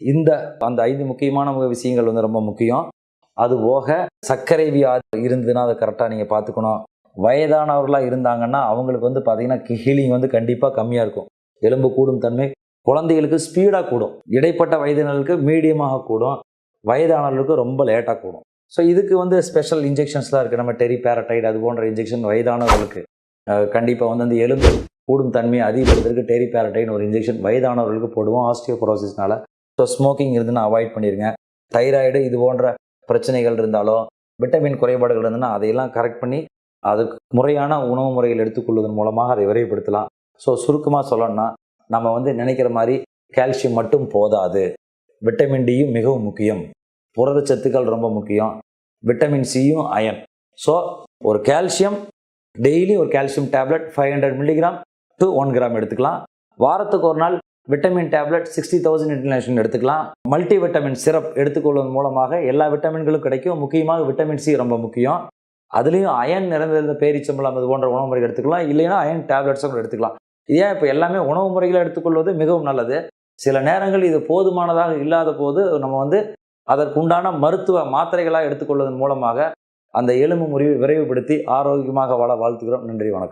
இந்த அந்த ஐந்து முக்கியமான விஷயங்கள் வந்து ரொம்ப முக்கியம். அது போக சர்க்கரை வியாதி இருந்ததுன்னா அதை கரெக்டாக நீங்கள் பார்த்துக்கணும். வயதானவர்களாக இருந்தாங்கன்னா அவங்களுக்கு வந்து பார்த்திங்கன்னா ஹீலிங் வந்து கண்டிப்பாக கம்மியாக இருக்கும். எலும்பு கூடும் தன்மை குழந்தைகளுக்கு ஸ்பீடாக கூடும். இடைப்பட்ட வயதினருக்கு மீடியமாக கூடும். வயதானவர்களுக்கு ரொம்ப லேட்டாக கூடும். ஸோ இதுக்கு வந்து ஸ்பெஷல் இன்ஜெக்ஷன்ஸ்லாம் இருக்குது நம்ம டெரி பேரடைடு அது போன்ற இன்ஜெக்ஷன் வயதானவர்களுக்கு. கண்டிப்பாக வந்து அந்த எலும்பு கூடும் தன்மையை அதிகப்படுத்துறதுக்கு டெரி பேரடைன் ஒரு இன்ஜெக்ஷன் வயதானவர்களுக்கு போடுவோம். ஆஸ்டியோபரோசிஸ்னால ஸோ ஸ்மோக்கிங் இருந்துன்னா அவாய்ட் பண்ணிடுங்க தைராய்டு இது போன்ற பிரச்சனைகள் இருந்தாலோ விட்டமின் குறைபாடுகள் இருந்ததுன்னா அதையெல்லாம் கரெக்ட் பண்ணி அதுக்கு முறையான உணவு முறையில் எடுத்துக்கொள்வதன் மூலமாக அதை விரைவுபடுத்தலாம். ஸோ சுருக்கமாக சொல்லணும்னா நம்ம வந்து நினைக்கிற மாதிரி கால்சியம் மட்டும் போதாது. விட்டமின் டியும் மிகவும் முக்கியம். புரதச்சத்துக்கள் ரொம்ப முக்கியம். விட்டமின் சியும் அயன் ஸோ ஒரு கால்சியம் டெய்லி ஒரு calcium tablet five hundred milligram to one gram எடுத்துக்கலாம். வாரத்துக்கு ஒரு நாள் vitamin tablet sixty thousand international எடுத்துக்கலாம். மல்டி விட்டமின் சிரப் எடுத்துக்கொள்வதன் மூலமாக எல்லா விட்டமின்களும் கிடைக்கும். முக்கியமாக விட்டமின் சி ரொம்ப முக்கியம். அதுலேயும் அயன் நிறைந்திருந்த பேரிச்சம்பளம் அது போன்ற உணவு முறைகள் எடுத்துக்கலாம். இல்லைன்னா அயன் டேப்லெட்ஸும் கூட எடுத்துக்கலாம். ஏன் இப்போ எல்லாமே உணவு முறைகளை எடுத்துக்கொள்வது மிகவும் நல்லது. சில நேரங்கள் இது போதுமானதாக இல்லாத போது நம்ம வந்து அதற்குண்டான மருத்துவ மாத்திரைகளாக எடுத்துக்கொள்வதன் மூலமாக அந்த எலும்பு முறிவை விரைவுபடுத்தி ஆரோக்கியமாக வாழ வாழ்த்துக்கிறோம் நன்றி வணக்கம்.